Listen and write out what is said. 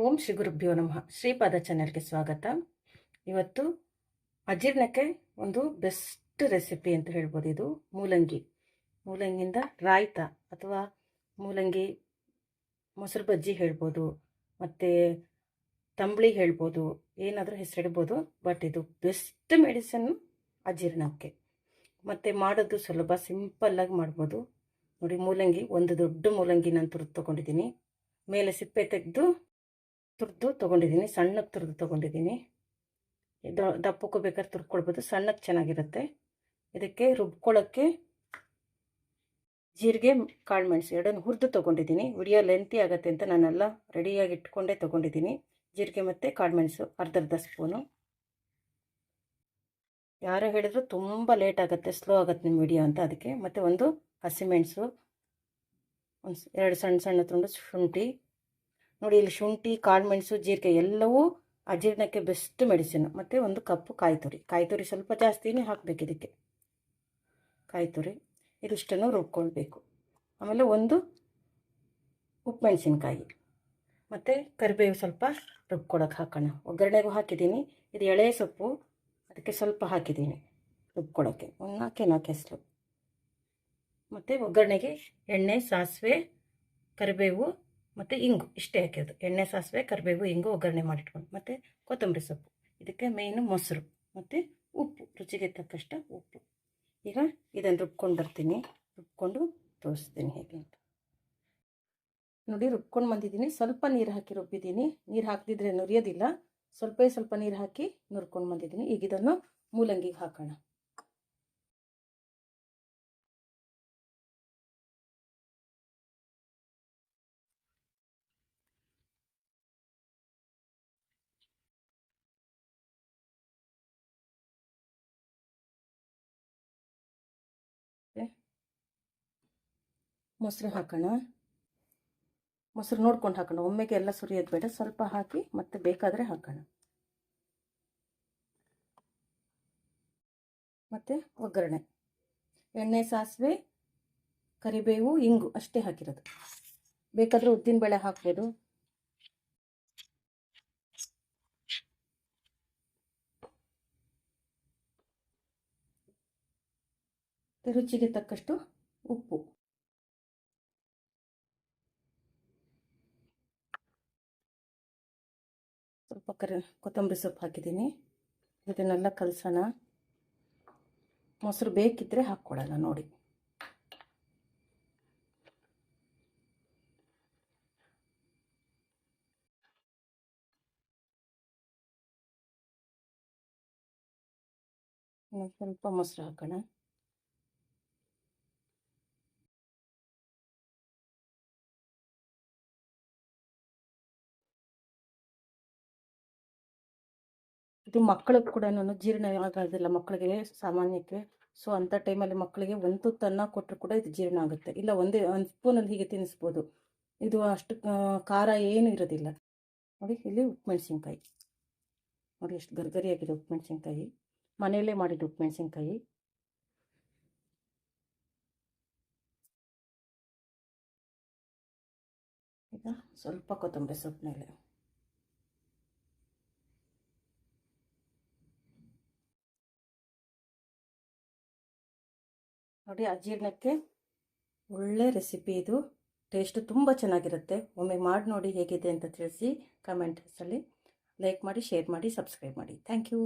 ಓಂ ಶ್ರೀ ಗುರುಭ್ಯೋ ನಮಃ. ಶ್ರೀಪಾದ ಚಾನೆಲ್ಗೆ ಸ್ವಾಗತ. ಇವತ್ತು ಅಜೀರ್ಣಕ್ಕೆ ಒಂದು ಬೆಸ್ಟ್ ರೆಸಿಪಿ ಅಂತ ಹೇಳ್ಬೋದು ಇದು. ಮೂಲಂಗಿ. ಮೂಲಂಗಿಯಿಂದ ರಾಯ್ತ ಅಥವಾ ಮೂಲಂಗಿ ಮೊಸರು ಬಜ್ಜಿ ಹೇಳ್ಬೋದು, ಮತ್ತು ತಂಬಳಿ ಹೇಳ್ಬೋದು, ಏನಾದರೂ ಹೆಸರಿಡ್ಬೋದು, ಬಟ್ ಇದು ಬೆಸ್ಟ್ ಮೆಡಿಸನ್ ಅಜೀರ್ಣಕ್ಕೆ. ಮತ್ತು ಮಾಡೋದು ಸುಲಭ, ಸಿಂಪಲ್ಲಾಗಿ ಮಾಡ್ಬೋದು. ನೋಡಿ, ಮೂಲಂಗಿ, ಒಂದು ದೊಡ್ಡ ಮೂಲಂಗಿ ನಾನು ತುರಿದು ತೊಗೊಂಡಿದ್ದೀನಿ. ಮೇಲೆ ಸಿಪ್ಪೆ ತೆಗೆದು ತುರಿದು ತೊಗೊಂಡಿದ್ದೀನಿ ಸಣ್ಣಕ್ಕೆ ತುರಿದು ತೊಗೊಂಡಿದ್ದೀನಿ. ದಪ್ಪಕ್ಕೂ ಬೇಕಾದ್ರೆ ತುರ್ಕೊಳ್ಬೋದು ಸಣ್ಣಕ್ಕೆ ಚೆನ್ನಾಗಿರುತ್ತೆ. ಇದಕ್ಕೆ ರುಬ್ಕೊಳ್ಳೋಕ್ಕೆ ಜೀರಿಗೆ, ಕಾಳು ಮೆಣಸು ಎರಡನ್ನು ಹುರಿದು ತೊಗೊಂಡಿದ್ದೀನಿ. ವಿಡಿಯೋ ಲೆಂತಿ ಆಗುತ್ತೆ ಅಂತ ನಾನೆಲ್ಲ ರೆಡಿಯಾಗಿ ಇಟ್ಕೊಂಡೇ ತೊಗೊಂಡಿದ್ದೀನಿ. ಜೀರಿಗೆ ಮತ್ತು ಕಾಳು ಮೆಣಸು ಅರ್ಧ ಅರ್ಧ ಸ್ಪೂನು. ಯಾರೋ ಹೇಳಿದ್ರು ತುಂಬ ಲೇಟ್ ಆಗುತ್ತೆ ಸ್ಲೋ ಆಗುತ್ತೆ ನಿಮ್ಮ ವಿಡಿಯೋ ಅಂತ. ಅದಕ್ಕೆ ಮತ್ತು ಒಂದು ಹಸಿಮೆಣಸು ಒಂದು ಎರಡು ಸಣ್ಣ ಸಣ್ಣ ತುಂಡು ಶುಂಠಿ ನೋಡಿ, ಇಲ್ಲಿ ಶುಂಠಿ ಕಾಳುಮೆಣಸು ಜೀರಿಗೆ ಎಲ್ಲವೂ ಅಜೀರ್ಣಕ್ಕೆ ಬೆಸ್ಟ್ ಮೆಡಿಸಿನ್ ಮತ್ತು ಒಂದು ಕಪ್ಪು ಕಾಯಿ ತುರಿ ಕಾಯಿ ತುರಿ ಸ್ವಲ್ಪ ಜಾಸ್ತಿನೇ ಹಾಕಬೇಕು ಇದಕ್ಕೆ. ಕಾಯಿ ತುರಿ ಇದಿಷ್ಟನ್ನು ರುಬ್ಕೊಳ್ಬೇಕು. ಆಮೇಲೆ ಒಂದು ಉಪ್ಪು ಮೆಣಸಿನ್ಕಾಯಿ. ಮತ್ತು ಕರಿಬೇವು ಸ್ವಲ್ಪ ರುಬ್ಕೊಳಕ್ಕೆ ಹಾಕೋಣ. ಒಗ್ಗರಣೆಗೂ ಹಾಕಿದ್ದೀನಿ. ಇದು ಎಳೆ ಸೊಪ್ಪು, ಅದಕ್ಕೆ ಸ್ವಲ್ಪ ಹಾಕಿದ್ದೀನಿ ರುಬ್ಕೊಳಕ್ಕೆ. ಒಂದು ನಾಲ್ಕೇ, ನಾಲ್ಕು ಹೆಸರು ಮತ್ತು ಒಗ್ಗರಣೆಗೆ ಎಣ್ಣೆ, ಸಾಸಿವೆ, ಕರಿಬೇವು ಮತ್ತು ಇಂಗು ಇಷ್ಟೇ ಹಾಕಿರೋದು ಎಣ್ಣೆ, ಸಾಸಿವೆ, ಕರಿಬೇವು, ಇಂಗು ಒಗ್ಗರಣೆ ಮಾಡಿಟ್ಕೊಂಡು ಮತ್ತು ಕೊತ್ತಂಬರಿ ಸೊಪ್ಪು. ಇದಕ್ಕೆ ಮೇಯ್ನು ಮೊಸರು ಮತ್ತು ಉಪ್ಪು, ರುಚಿಗೆ ತಕ್ಕಷ್ಟು ಉಪ್ಪು. ಈಗ ಇದನ್ನು ರುಬ್ಕೊಂಡು ಬರ್ತೀನಿ. ರುಬ್ಕೊಂಡು ತೋರಿಸ್ತೀನಿ ಹೇಗೆ ಅಂತ. ನೋಡಿ ರುಬ್ಕೊಂಡು ಬಂದಿದ್ದೀನಿ. ಸ್ವಲ್ಪ ನೀರು ಹಾಕಿ ರುಬ್ಬಿದ್ದೀನಿ. ನೀರು ಹಾಕಿದ್ರೆ ನುರಿಯೋದಿಲ್ಲ. ಸ್ವಲ್ಪ ಸ್ವಲ್ಪ ನೀರು ಹಾಕಿ ನುರ್ಕೊಂಡು ಬಂದಿದ್ದೀನಿ. ಈಗ ಇದನ್ನು ಮೂಲಂಗಿಗೆ ಹಾಕೋಣ. ಮೊಸರು ಹಾಕೋಣ. ಮೊಸರು ನೋಡ್ಕೊಂಡು ಹಾಕೋಣ. ಒಮ್ಮೆಗೆ ಎಲ್ಲ ಸುರಿಯೋದು ಬೇಡ. ಸ್ವಲ್ಪ ಹಾಕಿ ಮತ್ತೆ ಬೇಕಾದರೆ ಹಾಕೋಣ. ಮತ್ತು ಒಗ್ಗರಣೆ. ಎಣ್ಣೆ, ಸಾಸಿವೆ, ಕರಿಬೇವು, ಇಂಗು ಅಷ್ಟೇ ಹಾಕಿರೋದು. ಬೇಕಾದರೆ ಉದ್ದಿನ ಬೇಳೆ ಹಾಕ್ಬೋದು. ರುಚಿಗೆ ತಕ್ಕಷ್ಟು ಉಪ್ಪು. ಸ್ವಲ್ಪ ಕರಿ ಕೊತ್ತಂಬರಿ ಸೊಪ್ಪು ಹಾಕಿದ್ದೀನಿ. ಇದನ್ನೆಲ್ಲ ಕಲಸೋಣ. ಮೊಸರು ಬೇಕಿದ್ದರೆ ಹಾಕ್ಕೊಳ್ಳೋಣ ನೋಡಿ. ಸ್ವಲ್ಪ ಮೊಸರು ಹಾಕೋಣ. ಇದು ಮಕ್ಕಳಿಗೆ ಕೂಡ ಜೀರ್ಣ ಆಗೋದಿಲ್ಲ ಮಕ್ಕಳಿಗೆ ಸಾಮಾನ್ಯಕ್ಕೆ. ಸೊ ಅಂಥ ಟೈಮಲ್ಲಿ ಮಕ್ಕಳಿಗೆ ಒಂದು ತನ್ನ ಕೊಟ್ಟರು ಕೂಡ ಇದು ಜೀರ್ಣ ಆಗುತ್ತೆ. ಇಲ್ಲ, ಒಂದೇ, ಒಂದು ಸ್ಪೂನಲ್ಲಿ ಹೀಗೆ ತಿನ್ನಿಸ್ಬೋದು ಇದು ಅಷ್ಟು ಖಾರ ಏನೂ ಇರೋದಿಲ್ಲ. ನೋಡಿ, ಇಲ್ಲಿ ಉಪ್ಪು ಮೆಣಸಿನ್ಕಾಯಿ ನೋಡಿ, ಎಷ್ಟು ಗರ್ಗರಿಯಾಗಿದೆ ಉಪ್ಪು ಮೆಣಸಿನ್ಕಾಯಿ ಮನೆಯಲ್ಲೇ ಮಾಡಿದ್ದು ಉಪ್ಪು ಮೆಣಸಿನ್ಕಾಯಿ ಈಗ ಸ್ವಲ್ಪ ಕೊತ್ತಂಬರಿ ಸೊಪ್ಪು ನೋಡಿ, ಅಜೀರ್ಣಕ್ಕೆ ಒಳ್ಳೆ ರೆಸಿಪಿ ಇದು. ಟೇಸ್ಟ್ ತುಂಬ ಚೆನ್ನಾಗಿರುತ್ತೆ. ಒಮ್ಮೆ ಮಾಡಿ ನೋಡಿ ಹೇಗಿದೆ ಅಂತ ತಿಳಿಸಿ ಕಮೆಂಟ್ಸಲ್ಲಿ ಲೈಕ್ ಮಾಡಿ ಶೇರ್ ಮಾಡಿ ಸಬ್ಸ್ಕ್ರೈಬ್ ಮಾಡಿ. Thank you